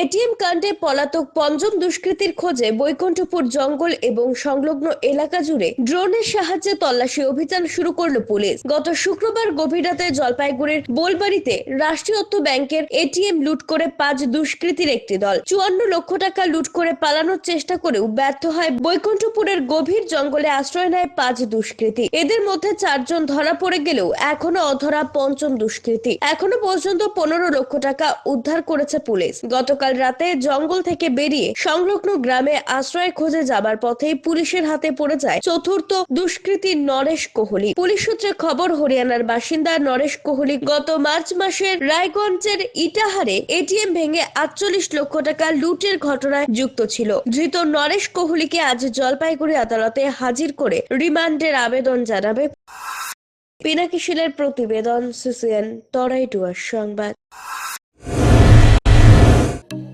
ATM কাণ্ডে পলাতক পঞ্চম দুষ্কৃতীর খোঁজে বৈকুণ্ঠপুর জঙ্গল এবং সংলগ্ন এলাকা জুড়ে ড্রোনের সাহায্যে তল্লাশি অভিযান শুরু করল পুলিশ। গত শুক্রবার গভীর রাতে জলপাইগুড়ির বোলবাড়িতে রাষ্ট্রীয়ত্ব ব্যাংকের এটিএম লুট করে পাঁচ দুষ্কৃতীর একটি দল। চুয়ান্ন লক্ষ টাকা লুট করে পালানোর চেষ্টা করেও ব্যর্থ হয় বৈকুণ্ঠপুরের গভীর জঙ্গলে আশ্রয় নেয় পাঁচ দুষ্কৃতী। এদের মধ্যে চারজন ধরা পড়ে গেলেও এখনও অধরা পঞ্চম দুষ্কৃতী। এখনও পর্যন্ত পনেরো লক্ষ টাকা উদ্ধার করেছে পুলিশ। গতকাল রাতে জঙ্গল থেকে বেরিয়ে সংলগ্ন গ্রামে আশ্রয় খোঁজে যাবার পথেই পুলিশের হাতে পড়ে যায় চতুর্থ দুষ্কৃতী নরেশ কোহলি। পুলিশ সূত্রে খবর, হরিয়ানার বাসিন্দা নরেশ কোহলি গত মার্চ মাসের রায়গঞ্জের ইটাহারে এটিএম ভেঙে আটচল্লিশ লক্ষ টাকা লুটের ঘটনায় যুক্ত ছিল। ধৃত নরেশ কোহলিকে আজ জলপাইগুড়ি আদালতে হাজির করে রিমান্ডের আবেদন জানাবে। পিনাকি শিলের প্রতিবেদন, সিসিএন তরাইটুয়ার সংবাদ।